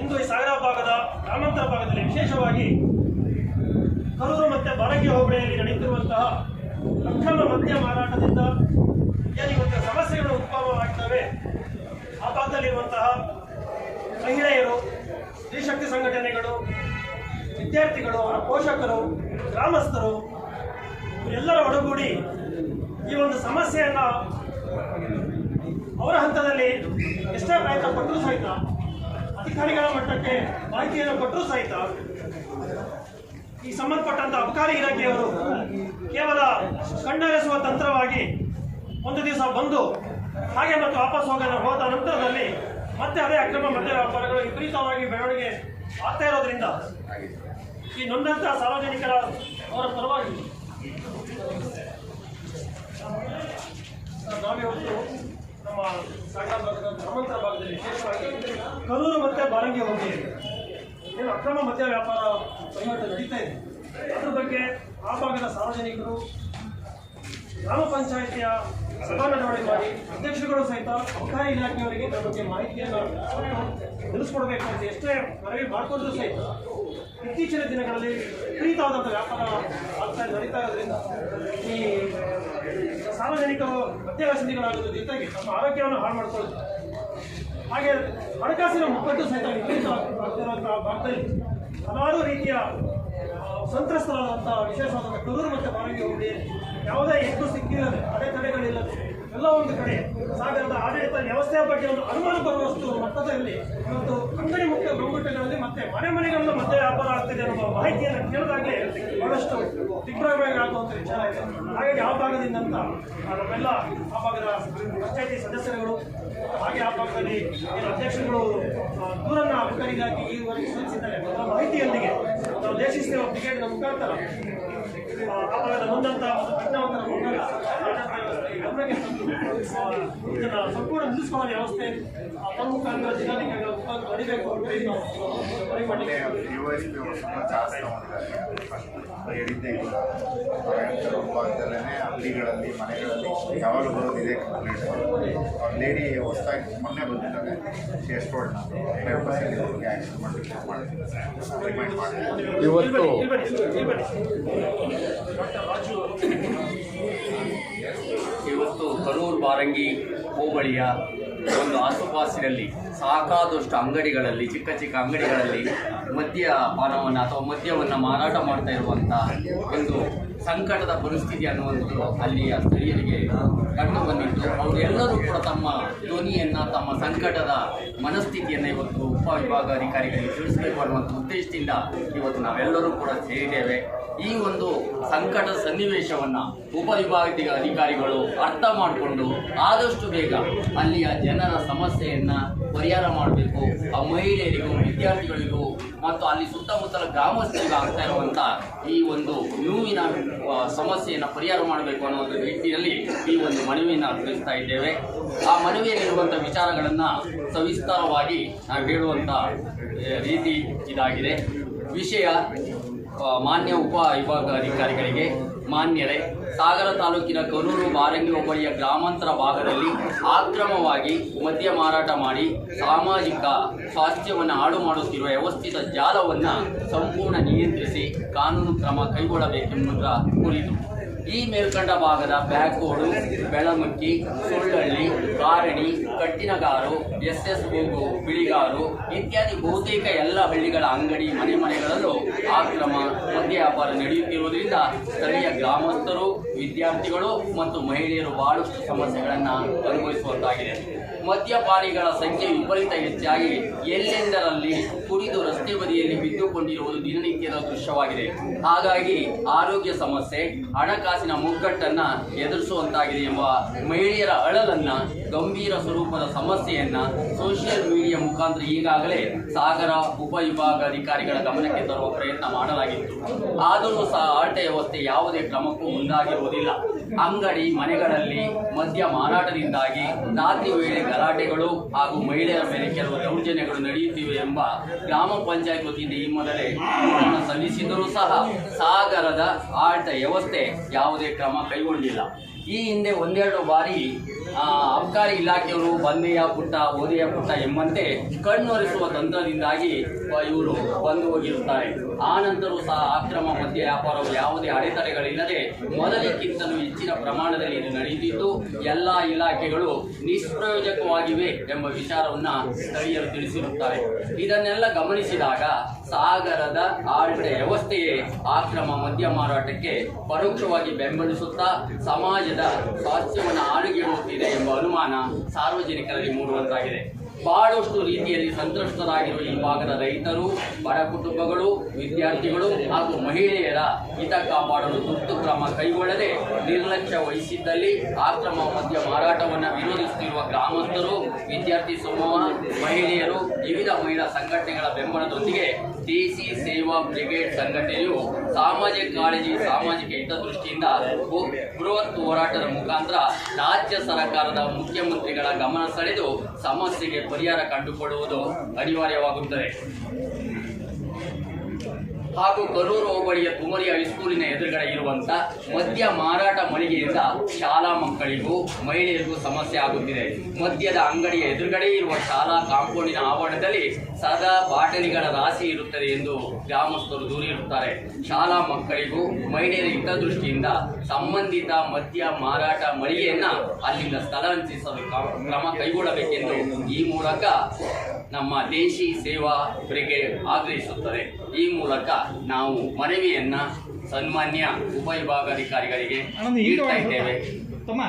ಇಂದು ಈ ಸಾಗರ ಭಾಗದ ಗ್ರಾಮಾಂತರ ಭಾಗದಲ್ಲಿ ವಿಶೇಷವಾಗಿ ಕರೂರು ಮತ್ತು ಬಾಲಕಿ ಹೋಬಳಿಯಲ್ಲಿ ನಡೆಯುತ್ತಿರುವಂತಹ ಅಕ್ರಮ ಮದ್ಯ ಮಾರಾಟದಿಂದ ಏನು ಇವತ್ತು ಸಮಸ್ಯೆಗಳು ಉದ್ಭವವಾಗ್ತವೆ ಆ ಭಾಗದಲ್ಲಿರುವಂತಹ ಮಹಿಳೆಯರು, ಸ್ತ್ರೀಶಕ್ತಿ ಸಂಘಟನೆಗಳು, ವಿದ್ಯಾರ್ಥಿಗಳು, ಅವರ ಪೋಷಕರು, ಗ್ರಾಮಸ್ಥರು, ಇವರೆಲ್ಲರ ಒಡಗೂಡಿ ಈ ಒಂದು ಸಮಸ್ಯೆಯನ್ನ ಅವರ ಹಂತದಲ್ಲಿ ಎಷ್ಟೇ ಪ್ರಯತ್ನ ಪಟ್ಟರೂ ಸಹಿತ, ಅಧಿಕಾರಿಗಳ ಮಟ್ಟಕ್ಕೆ ಮಾಹಿತಿಯನ್ನು ಕೊಟ್ಟರೂ ಸಹಿತ ಈ ಸಂಬಂಧಪಟ್ಟಂತ ಅಬಕಾರಿ ಇಲಾಖೆಯವರು ಕೇವಲ ಕಣ್ಣರೆಸುವ ತಂತ್ರವಾಗಿ ಒಂದು ದಿವಸ ಬಂದು ಹಾಗೆ ಮತ್ತು ವಾಪಸ್ ಹೋಗೋಣ ಹೋದ ನಂತರದಲ್ಲಿ ಮತ್ತೆ ಅದೇ ಅಕ್ರಮ ಮದ್ಯ ವ್ಯಾಪಾರಗಳು ವಿಪರೀತವಾಗಿ ಬೆಳವಣಿಗೆ ಆಗ್ತಾ ಇರೋದ್ರಿಂದ ಈ ನೊಂದಂತ ಸಾರ್ವಜನಿಕರ ಅವರ ಪರವಾಗಿ ನಾವಿವತ್ತು ನಮ್ಮ ಸಾಗರ ಭಾಗದ ಗ್ರಾಮಾಂತರ ಭಾಗದಲ್ಲಿ ವಿಶೇಷವಾಗಿ ಬಾರಂಗಿ ಹೋಗಿ ಏನು ಅಕ್ರಮ ಮದ್ಯ ವ್ಯಾಪಾರ ವಹಿವಾಟು ನಡೀತಾ ಇದೆ. ಅದ್ರ ಬಗ್ಗೆ ಆ ಭಾಗದ ಸಾರ್ವಜನಿಕರು ಗ್ರಾಮ ಪಂಚಾಯಿತಿಯ ಸಭಾ ನಡವಳಿ ಮಾಡಿ ಅಧ್ಯಕ್ಷರುಗಳು ಸಹಿತ ಅಬಕಾರಿ ಇಲಾಖೆಯವರಿಗೆ ಇದರ ಬಗ್ಗೆ ಮಾಹಿತಿಯನ್ನು ತಿಳಿಸ್ಕೊಡ್ಬೇಕು ಅಂತ ಎಷ್ಟೇ ಮನವಿ ಮಾಡಿಕೊಂಡ್ರು ಸಹಿತ ಇತ್ತೀಚಿನ ದಿನಗಳಲ್ಲಿ ವಿಪರೀತವಾದಂಥ ವ್ಯಾಪಾರ ಆಗ್ತಾ ನಡೀತಾ ಇರೋದ್ರಿಂದ ಈ ಸಾರ್ವಜನಿಕರು ಮದ್ಯವ್ಯಸನಿಗಳಾಗೋದ್ರ ಜೊತೆಗೆ ತಮ್ಮ ಆರೋಗ್ಯವನ್ನು ಹಾಳು ಮಾಡ್ಕೊಳ್ಳುತ್ತಾರೆ ಹಾಗೆ ಹಣಕಾಸಿನ ಮುಕ್ಕಟ್ಟು ಸಹಿತ ಆಗ್ತಿರುವಂತಹ ಭಾಗದಲ್ಲಿ ಹಲವಾರು ರೀತಿಯ ಸಂತ್ರಸ್ತರಾದಂತಹ ವಿಶೇಷವಾದ ಕಡೂರು ಮತ್ತು ಬಾರಂಗಿ ಹೋಗಿ ಯಾವುದೇ ಎದ್ದು ಸಿಕ್ಕಿಲ್ಲದೆ ಅಡೆತಡೆಗಳಿಲ್ಲದೆ ಎಲ್ಲ ಒಂದು ಕಡೆ ಸಾಗರದ ಆಡಳಿತ ವ್ಯವಸ್ಥೆಯ ಬಗ್ಗೆ ಒಂದು ಅನುಮಾನ ಬರುವಷ್ಟು ಮಟ್ಟದಲ್ಲಿ ಇವತ್ತು ಅಂಗಡಿ ಮುಖ್ಯ ಗೊಂಗುಟಗಳಲ್ಲಿ ಮತ್ತೆ ಮನೆ ಮನೆಗಳಲ್ಲೂ ಮದ್ಯ ವ್ಯಾಪಾರ ಆಗ್ತಿದೆ ಅನ್ನೋ ಮಾಹಿತಿಯನ್ನು ಕೇಳಿದಾಗಲೇ ಬಹಳಷ್ಟು ದಿಗ್ಭ್ರಮೆ ಆಗುವಂಥ ವಿಚಾರ ಇದೆ ಹಾಗಾಗಿ ಆ ಭಾಗದಿಂದ ಅಂತ ನಮ್ಮೆಲ್ಲ ಆ ಭಾಗದ ಪಂಚಾಯತಿ ಸದಸ್ಯರುಗಳು ಹಾಗೆ ಆ ಭಾಗದಲ್ಲಿ ಅಧ್ಯಕ್ಷರುಗಳು ದೂರನ್ನ ಅಧಿಕಾರಿಗಾಗಿ ಈವರೆಗೆ ಸೂಚಿಸಿದ್ದಾರೆ ಅದರ ಮಾಹಿತಿಯೊಂದಿಗೆ ನಾವು ದೇಶಿಸ್ತೇವೆ ಟಿಕೆಟ್ನ ಮುಖಾಂತರ ಆ, ಭಾಗದ ನೊಂದಂತ ಮತ್ತು ಪ್ರಜ್ಞಾವಂತರ ಗಮನಕ್ಕೆ ಸಂಪೂರ್ಣ ನಿಲ್ಲಿಸುವ ವ್ಯವಸ್ಥೆ ಮುಖಾಂತರ ಜಿಲ್ಲಾಧಿಕಾರಿಗಳ ಮುಖಾಂತರ ನಡಿಬೇಕು ಅಂತ ಹೇಳಿ ನಾವು ಮನವಿ ಮಾಡಲಿಕ್ಕೆ ಯುಎಸ್ಪಿ ತುಂಬ ಜಾಸ್ತಿ ತಗೊಂಡಿದ್ದಾರೆ ಹೇಳಿದ್ದೇ ಇಲ್ಲ ಕೆಲವು ಭಾಗದಲ್ಲೇ ಅಂಗಡಿಗಳಲ್ಲಿ ಮನೆಗಳಲ್ಲಿ ಯಾವಾಗಲೂ ಬರೋದಿದೆ ಕಂಪ್ಲೇಂಟ್ ಲೇಡಿ ಹೊಸದಾಗಿ ಮೊನ್ನೆ ಬಂದಿದ್ದಾರೆ ಎಷ್ಟು ಹೊಡ್ ನಾನು ಫೈವ್ ಪರ್ಸೆಂಟ್ ಇವ್ರಿಗೆ ಆ್ಯಕ್ಷನ್ ಮಾಡಲಿಕ್ಕೆ ಮಾಡ್ತೀನಿ ರಿಮೈಂಡ್ ಮಾಡಿ ಇವತ್ತು ಇಲ್ಲಿ ಬನ್ನಿ, ಇಲ್ಲಿ ಬನ್ನಿ. ಡಾಕ್ಟರ್ ರಾಜು ಇವತ್ತು ಕರೂರು ಬಾರಂಗಿ ಹೋಬಳಿಯ ಒಂದು ಆಸುಪಾಸಿನಲ್ಲಿ ಸಾಕಾದಷ್ಟು ಅಂಗಡಿಗಳಲ್ಲಿ, ಚಿಕ್ಕ ಚಿಕ್ಕ ಅಂಗಡಿಗಳಲ್ಲಿ ಮದ್ಯಪಾನವನ್ನು ಅಥವಾ ಮದ್ಯವನ್ನು ಮಾರಾಟ ಮಾಡ್ತಾ ಇರುವಂಥ ಒಂದು ಸಂಕಟದ ಪರಿಸ್ಥಿತಿ ಅನ್ನುವಂಥದ್ದು ಅಲ್ಲಿಯ ಸ್ಥಳೀಯರಿಗೆ ಕಂಡು ಬಂದಿದ್ದು ಅವರೆಲ್ಲರೂ ಕೂಡ ತಮ್ಮ ಧ್ವನಿಯನ್ನು, ತಮ್ಮ ಸಂಕಟದ ಮನಸ್ಥಿತಿಯನ್ನು ಇವತ್ತು ಉಪವಿಭಾಗಾಧಿಕಾರಿಗಳಿಗೆ ತಿಳಿಸಬೇಕು ಅನ್ನುವಂಥ ಉದ್ದೇಶದಿಂದ ಇವತ್ತು ನಾವೆಲ್ಲರೂ ಕೂಡ ಸೇರಿದ್ದೇವೆ. ಈ ಒಂದು ಸಂಕಟ ಸನ್ನಿವೇಶವನ್ನು ಉಪವಿಭಾಗೀಯ ಅಧಿಕಾರಿಗಳು ಅರ್ಥ ಮಾಡಿಕೊಂಡು ಆದಷ್ಟು ಬೇಗ ಅಲ್ಲಿಯ ಜನರ ಸಮಸ್ಯೆಯನ್ನು ಪರಿಹಾರ ಮಾಡಬೇಕು. ಆ ಮಹಿಳೆಯರಿಗೂ, ವಿದ್ಯಾರ್ಥಿಗಳಿಗೂ ಮತ್ತು ಅಲ್ಲಿ ಸುತ್ತಮುತ್ತಲ ಗ್ರಾಮಸ್ಥರಿಗೂ ಆಗ್ತಾ ಇರುವಂಥ ಈ ಒಂದು ನೋವಿನ ಸಮಸ್ಯೆಯನ್ನು ಪರಿಹಾರ ಮಾಡಬೇಕು ಅನ್ನೋ ಒಂದು ನಿಟ್ಟಿನಲ್ಲಿ ಈ ಒಂದು ಮನವಿಯನ್ನು ತಿಳಿಸ್ತಾ ಇದ್ದೇವೆ. ಆ ಮನವಿಯಲ್ಲಿರುವಂಥ ವಿಚಾರಗಳನ್ನು ಸವಿಸ್ತಾರವಾಗಿ ನಾವು ಹೇಳುವಂಥ ರೀತಿ ಇದಾಗಿದೆ. ವಿಷಯ ಮಾನ್ಯ ಉಪ ವಿಭಾಗ ಅಧಿಕಾರಿಗಳಿಗೆ ಮಾನ್ಯರೇ, ಸಾಗರ ತಾಲೂಕಿನ ಕರೂರು ಬಾರಂಗಿ ಹೋಬಳಿಯ ಗ್ರಾಮಾಂತರ ಭಾಗದಲ್ಲಿ ಆಕ್ರಮವಾಗಿ ಮದ್ಯ ಮಾರಾಟ ಮಾಡಿ ಸಾಮಾಜಿಕ ಸ್ವಾಸ್ಥ್ಯವನ್ನು ಹಾಳು ಮಾಡುತ್ತಿರುವ ವ್ಯವಸ್ಥಿತ ಜಾಲವನ್ನು ಸಂಪೂರ್ಣ ನಿಯಂತ್ರಿಸಿ ಕಾನೂನು ಕ್ರಮ ಕೈಗೊಳ್ಳಬೇಕೆಂಬುದರ ಕುರಿತು ಈ ಮೇಲ್ಕಂಡ ಭಾಗದ ಬ್ಯಾಕೋಡು ಬೆಳಮಕ್ಕಿ ಸುಳ್ಳಳ್ಳಿ ಕಾರಣಿ, ಕಟ್ಟಿನಗಾರು ಎಸ್ ಎಸ್ ಗೋಗು ಬಿಳಿಗಾರು ಇತ್ಯಾದಿ ಬಹುತೇಕ ಎಲ್ಲ ಹಳ್ಳಿಗಳ ಅಂಗಡಿ ಮನೆ ಮನೆಗಳಲ್ಲೂ ಆಕ್ರಮ ಮದ್ಯ ವ್ಯಾಪಾರ ನಡೆಯುತ್ತಿರುವುದರಿಂದ ಸ್ಥಳೀಯ ಗ್ರಾಮಸ್ಥರು, ವಿದ್ಯಾರ್ಥಿಗಳು ಮತ್ತು ಮಹಿಳೆಯರು ಬಹಳಷ್ಟು ಸಮಸ್ಯೆಗಳನ್ನು ಅನುಭವಿಸುವಂತಾಗಿದೆ. ಮದ್ಯಪಾನಿಗಳ ಸಂಖ್ಯೆ ವಿಪರೀತ ಹೆಚ್ಚಾಗಿ ಎಲ್ಲೆಂದರಲ್ಲಿ ಕುಡಿದು ರಸ್ತೆ ಬದಿಯಲ್ಲಿ ಬಿದ್ದುಕೊಂಡಿರುವುದು ದಿನನಿತ್ಯದ ದೃಶ್ಯವಾಗಿದೆ. ಹಾಗಾಗಿ ಆರೋಗ್ಯ ಸಮಸ್ಯೆ ಹಣಕಾಸಿನ ಮುಗ್ಗಟ್ಟನ್ನ ಎದುರಿಸುವಂತಾಗಿದೆ ಎಂಬ ಮಹಿಳೆಯರ ಅಳಲನ್ನ ಗಂಭೀರ ಸ್ವರೂಪದ ಸಮಸ್ಯೆಯನ್ನು ಸೋಷಿಯಲ್ ಮೀಡಿಯಾ ಮುಖಾಂತರ ಈಗಾಗಲೇ ಸಾಗರ ಉಪವಿಭಾಗಾಧಿಕಾರಿಗಳ ಗಮನಕ್ಕೆ ತರುವ ಪ್ರಯತ್ನ ಮಾಡಲಾಗಿತ್ತು. ಆದರೂ ಸಹ ಆಟೆ ವ್ಯವಸ್ಥೆ ಯಾವುದೇ ಕ್ರಮಕ್ಕೂ ಮುಂದಾಗಿರುವುದಿಲ್ಲ. ಅಂಗಡಿ, ಮನೆಗಳಲ್ಲಿ ಮದ್ಯ ಮಾರಾಟದಿಂದಾಗಿ ರಾತ್ರಿ ವೇಳೆ ಗಲಾಟೆಗಳು ಹಾಗೂ ಮಹಿಳೆಯರ ಮೇಲೆ ಕೆಲವು ದೌರ್ಜನ್ಯಗಳು ನಡೆಯುತ್ತಿವೆ ಎಂಬ ಗ್ರಾಮ ಪಂಚಾಯತ್ ವತಿಯಿಂದ ಈ ಮೊದಲೇ ಸಲ್ಲಿಸಿದರೂ ಸಹ ಸಾಗರದ ಆಟ ವ್ಯವಸ್ಥೆ ಯಾವುದೇ ಕ್ರಮ ಕೈಗೊಂಡಿಲ್ಲ. ಈ ಹಿಂದೆ ಒಂದೆರಡು ಬಾರಿ ಅಬಕಾರಿ ಇಲಾಖೆಯವರು ಬಂದೆಯ ಪುಟ್ಟ, ಓದೆಯ ಪುಟ್ಟ ಎಂಬಂತೆ ಕಣ್ಣೊರೆಸುವ ತಂತ್ರದಿಂದಾಗಿ ಇವರು ಬಂದು ಹೋಗಿರುತ್ತಾರೆ. ಆ ನಂತರವೂ ಸಹ ಅಕ್ರಮ ಮದ್ಯ ವ್ಯಾಪಾರವು ಯಾವುದೇ ಅಡೆತಡೆಗಳಿಲ್ಲದೆ ಮೊದಲಿಗಿಂತಲೂ ಹೆಚ್ಚಿನ ಪ್ರಮಾಣದಲ್ಲಿ ಇದು ನಡೆಯುತ್ತಿದ್ದು, ಎಲ್ಲ ಇಲಾಖೆಗಳು ನಿಷ್ಪ್ರಯೋಜಕವಾಗಿವೆ ಎಂಬ ವಿಚಾರವನ್ನು ಸ್ಥಳೀಯರು ತಿಳಿಸಿರುತ್ತಾರೆ. ಇದನ್ನೆಲ್ಲ ಗಮನಿಸಿದಾಗ ಸಾಗರದ ಆಡಳಿತ ವ್ಯವಸ್ಥೆಯೇ ಅಕ್ರಮ ಮದ್ಯ ಮಾರಾಟಕ್ಕೆ ಪರೋಕ್ಷವಾಗಿ ಬೆಂಬಲಿಸುತ್ತಾ, ಸಮಾಜದ ಸ್ವಾಸ್ಥ್ಯವನ್ನು ಹಾಳುಗೆಡುತ್ತಿದೆ ಎಂಬ ಅನುಮಾನ ಸಾರ್ವಜನಿಕರಲ್ಲಿ ಮೂಡುವಂತಾಗಿದೆ. ಬಹಳಷ್ಟು ರೀತಿಯಲ್ಲಿ ಸಂತ್ರಸ್ತರಾಗಿರುವ ಈ ಭಾಗದ ರೈತರು, ಬಡ ಕುಟುಂಬಗಳು, ವಿದ್ಯಾರ್ಥಿಗಳು ಹಾಗೂ ಮಹಿಳೆಯರ ಹಿತ ಕಾಪಾಡಲು ತುರ್ತು ಕ್ರಮ ಕೈಗೊಳ್ಳದೆ ನಿರ್ಲಕ್ಷ್ಯ ವಹಿಸಿದ್ದಲ್ಲಿ ಆಕ್ರಮ ಮದ್ಯ ಮಾರಾಟವನ್ನು ವಿರೋಧಿಸುತ್ತಿರುವ ಗ್ರಾಮಸ್ಥರು, ವಿದ್ಯಾರ್ಥಿ ಸಮೂಹ, ಮಹಿಳೆಯರು, ವಿವಿಧ ಮಹಿಳಾ ಸಂಘಟನೆಗಳ ಬೆಂಬಲದೊಂದಿಗೆ ದೇಸಿ ಸೇವಾ ಬ್ರಿಗೇಡ್ ಸಂಘಟನೆಯು ಸಾಮಾಜಿಕ ಕಾಳಜಿ, ಸಾಮಾಜಿಕ ಹಿತದೃಷ್ಟಿಯಿಂದ ಬೃಹತ್ ಹೋರಾಟದ ಮುಖಾಂತರ ರಾಜ್ಯ ಸರ್ಕಾರದ ಮುಖ್ಯಮಂತ್ರಿಗಳ ಗಮನ ಸೆಳೆದು ಸಮಸ್ಯೆಗೆ ಪರಿಹಾರ ಕಂಡುಕೊಳ್ಳುವುದು ಅನಿವಾರ್ಯವಾಗುತ್ತದೆ. ಹಾಗೂ ಕರೂರು ಹೋಬಳಿಯ ತುಮರಿ ಹೈಸ್ಕೂಲಿನ ಎದುರುಗಡೆ ಇರುವಂತ ಮದ್ಯ ಮಾರಾಟ ಮಳಿಗೆಯಿಂದ ಶಾಲಾ ಮಕ್ಕಳಿಗೂ ಮಹಿಳೆಯರಿಗೂ ಸಮಸ್ಯೆ ಆಗುತ್ತಿದೆ. ಮದ್ಯದ ಅಂಗಡಿಯ ಎದುರುಗಡೆ ಇರುವ ಶಾಲಾ ಕಾಂಪೌಂಡಿನ ಆವರಣದಲ್ಲಿ ಸದಾ ಬಾಟಲಿಗಳ ರಾಶಿ ಇರುತ್ತದೆ ಎಂದು ಗ್ರಾಮಸ್ಥರು ದೂರಿರುತ್ತಾರೆ. ಶಾಲಾ ಮಕ್ಕಳಿಗೂ ಮಹಿಳೆಯರ ಹಿತದೃಷ್ಟಿಯಿಂದ ಸಂಬಂಧಿತ ಮದ್ಯ ಮಾರಾಟ ಮಳಿಗೆಯನ್ನ ಅಲ್ಲಿಂದ ಸ್ಥಳಾಂತರಿಸಲು ಕ್ರಮ ಕೈಗೊಳ್ಳಬೇಕೆಂದು ಈ ಮೂಲಕ ನಮ್ಮ ದೇಶಿ ಸೇವಾ ಬ್ರಿಗೇಡ್ ಆಗ್ರಹಿಸುತ್ತದೆ. ಈ ಮೂಲಕ ನಾವು ಮನವಿಯನ್ನ ಸನ್ಮಾನ್ಯ ಉಪವಿಭಾಗಾಧಿಕಾರಿಗಳಿಗೆ ನೀಡ್ತಾ ಇದ್ದೇವೆ. ತಮ್ಮ.